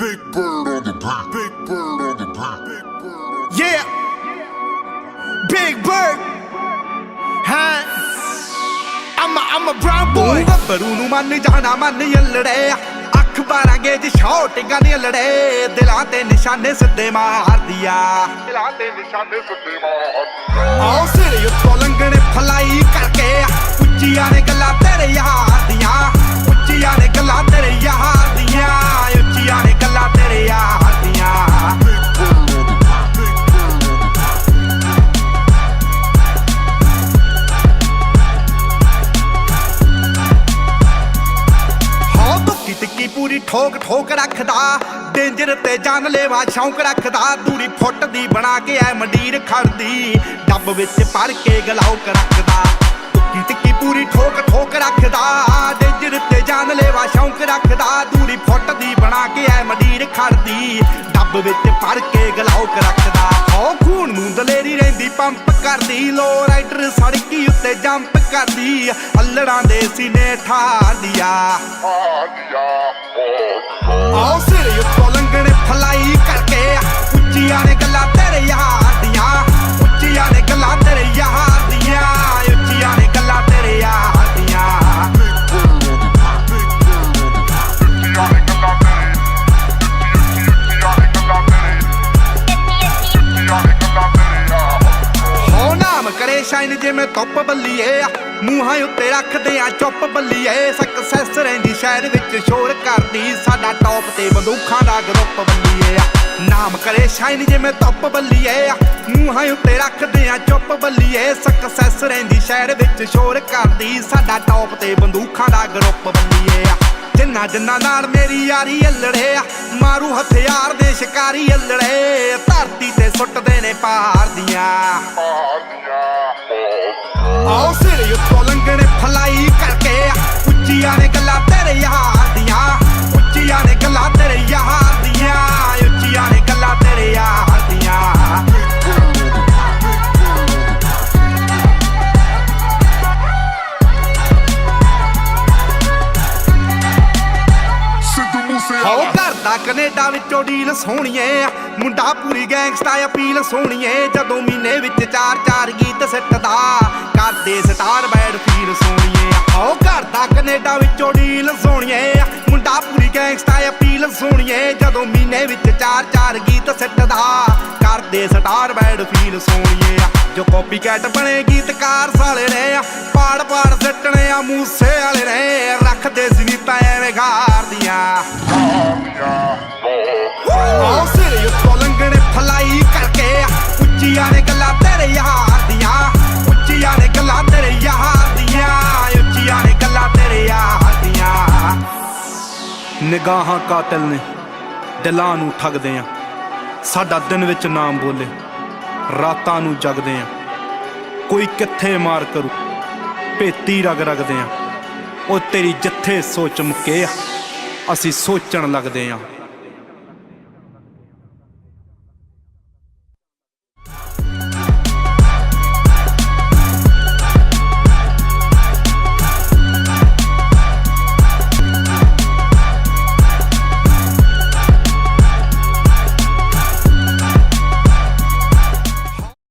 Big bird on the beat. Big bird on the the Yeah. Big Bird. ਹਾਂ I'm a, I'm a brown boy. ਗੱਭਰੂ ਨੂੰ ਮੰਨ ਜਾਣਾ ਮੰਨ ਯੱਲੜੇ ਅੱਖ ਬਾਰਾਂ ਗੇਜ ਸ਼ਾਟਿੰਗਾਂ ਦੀਆਂ ਲੜੇ ਦਿਲਾਂ ਤੇ ਨਿਸ਼ਾਨੇ ਸਿੱਧੇ ਮਾਰਦੀਆ ਦਿਲਾਂ ਤੇ ਨਿਸ਼ਾਨੇ ਸੁੱਤੇ ਮਾਰ ਆਓ ਸਿਰ ਉੱਤੋਂ ਲੰਘਣੇ ਫਲਾਈ ਟਿੱਕੀ ਠੋਕ ਠੋਕ ਰੱਖਦਾ, ਡੇਂਜਰ ਤੇ ਜਾਨ ਲੈਵਾ ਸ਼ੌਂਕ ਰੱਖਦਾ, ਦੂਰੀ ਫੁੱਟ ਦੀ ਬਣਾ ਕੇ ਐ ਮੰਡੀਰ ਖੜਦੀ, ਡੱਬ ਵਿੱਚ ਭਰ ਕੇ ਗਲਾਉਕ ਰੱਖਦਾ। ਦੁੱਕੀ ਟਿੱਕੀ ਪੂਰੀ ਠੋਕ ਠੋਕ ਰੱਖਦਾ, ਡੇਂਜਰ ਤੇ ਜਾਨ ਲੈਵਾ ਸ਼ੌਂਕ ਰੱਖਦਾ, ਦੂਰੀ ਫੁੱਟ ਬਣਾ ਕੇ ਐ ਮੰਡੀਰ ਖੜਦੀ, ਡੱਬ ਵਿੱਚ ਭਰ ਕੇ ਗਲਾਉਕ ਰੱਖਦਾ। ਹੋ ਖੂਨ ਨੂੰ ਦਲੇਰੀ ਰਹਿੰਦੀ, ਪੰਪ ਕਰਦੀ ਲੋ ਰਾਈਡਰ ਸੜਕੀ ਉੱਤੇ ਜੰਪ ਕਰਦੀ ਅਲੜਾਂ ਦੇ ਸੀਨੇ ਠਾਰਦੀਆ ਆਦੀਆ ਓ ਆਓ ਸਿਰ ਉੱਤੋਂ ਲੰਘਣੇ ਫਲਾਈ ਸ਼ਾਈਨ ਜਿਵੇਂ ਧੁੱਪ ਬੱਲੀਏ ਮੂੰਹਾਂ ਉੱਤੇ ਰੱਖਦੇ ਆ, ਚੁੱਪ ਬੱਲੀਏ। ਸਕਸੈਸ ਰਹਿੰਦੀ ਸ਼ਹਿਰ ਵਿੱਚ, ਸ਼ੋਰ ਕਰਦੀ ਸਾਡਾ ਟੌਪ ਤੇ ਬੰਦੂਖਾਂ ਦਾ ਗਰੁੱਪ ਬੱਲੀਏ ਨਾਮ ਕਰੇ ਸ਼ਾਈਨ ਜਿਵੇਂ ਧੁੱਪ ਬੱਲੀਏ ਮੂੰਹਾਂ ਉੱਤੇ ਰੱਖਦੇ ਆ, ਚੁੱਪ ਬੱਲੀਏ। ਸਕਸੈਸ ਰਹਿੰਦੀ ਸ਼ਹਿਰ ਵਿੱਚ, ਸ਼ੋਰ ਕਰਦੀ ਸਾਡਾ ਟੌਪ ਤੇ ਬੰਦੂਖਾਂ ਦਾ ਗਰੁੱਪ ਬੱਲੀਏ ਜਿੰਨਾ ਜਿੰਨਾ ਨਾਲ ਮੇਰੀ ਯਾਰੀ ਅਲੜੇ ਆ, ਮਾਰੂ ਹਥਿਆਰ ਦੇ ਸ਼ਿਕਾਰੀ ਅਲੜੇ। ਧਰਤੀ ਤੇ ਸੁੱਟਦੇ ਨੇ ਪਹਾੜ ਦੀਆਂ। ਆਦੀਆ ਓ ਆਓ ਸਿਰ ਉੱਤੋਂ ਲੰਘਣੇ ਫਲਾਈ ਕਰਕੇ ਉੱਚੀਆਂ ਨੇ ਗੱਲਾਂ ਹੋ ਕੈਨੇਡਾ ਵਿੱਚੋਂ ਡੀਲ ਸੋਹਣੀਏ। ਮੁੰਡਾ ਪੂਰੀ ਗੈਂਗਸਟਾ ਅਪੀਲ ਸੋਹਣੀਏ। ਜਦੋਂ ਮਹੀਨੇ ਵਿੱਚ ਚਾਰ ਚਾਰ ਗੀਤ ਸਿੱਟਦਾ ਕਰਦੇ ਸਟਾਰ ਬੈਡ ਫੀਲ ਸੋਹਣੀਏ। ਹੋ ਕਰਦਾ ਕੈਨੇਡਾ ਵਿੱਚੋਂ ਡੀਲ ਸੋਹਣੀਏ। ਮੁੰਡਾ ਪੂਰੀ ਗੈਂਗਸਟਾ ਅਪੀਲ ਸੋਹਣੀਏ। ਜਦੋਂ ਮਹੀਨੇ ਵਿੱਚ ਚਾਰ ਚਾਰ ਗੀਤ ਸਿੱਟਦਾ ਕਰਦੇ ਸਟਾਰ ਬੈਡ ਫੀਲ ਸੋਹਣੀਏ। ਜੋ ਕਾਪੀ ਕੈਟ ਬਣੇ ਗੀਤਕਾਰ ਸਾਲੇ ਨੇ, ਪਾੜ ਪਾੜ ਸਿੱਟਣੇ ਆ ਮੂਸੇ ਵਾਲੇ ਨੇ। ਰੱਖਦੇ ਸੀ ਨੀ ਐਵੇਂ ਗਾਰਦੀਆਂ ਆਦੀਆ ਨਿਗਾਹਾਂ ਕਾਤਲ ਨੇ, ਦਿਲਾਂ ਨੂੰ ਠੱਗਦੇ ਆ। ਸਾਡਾ ਦਿਨ ਵਿੱਚ ਨਾਮ ਬੋਲੇ, ਰਾਤਾਂ ਨੂੰ ਜਗਦੇ ਆ। ਕੋਈ ਕਿੱਥੇ ਮਾਰ ਕਰੂ, ਭੇਤੀ ਰਗ ਰਗਦੇ ਆ। ਉਹ ਤੇਰੀ ਜਿੱਥੇ ਸੋਚ ਮੁੱਕੇ ਆ, ਅਸੀਂ ਸੋਚਣ ਲੱਗਦੇ ਆ।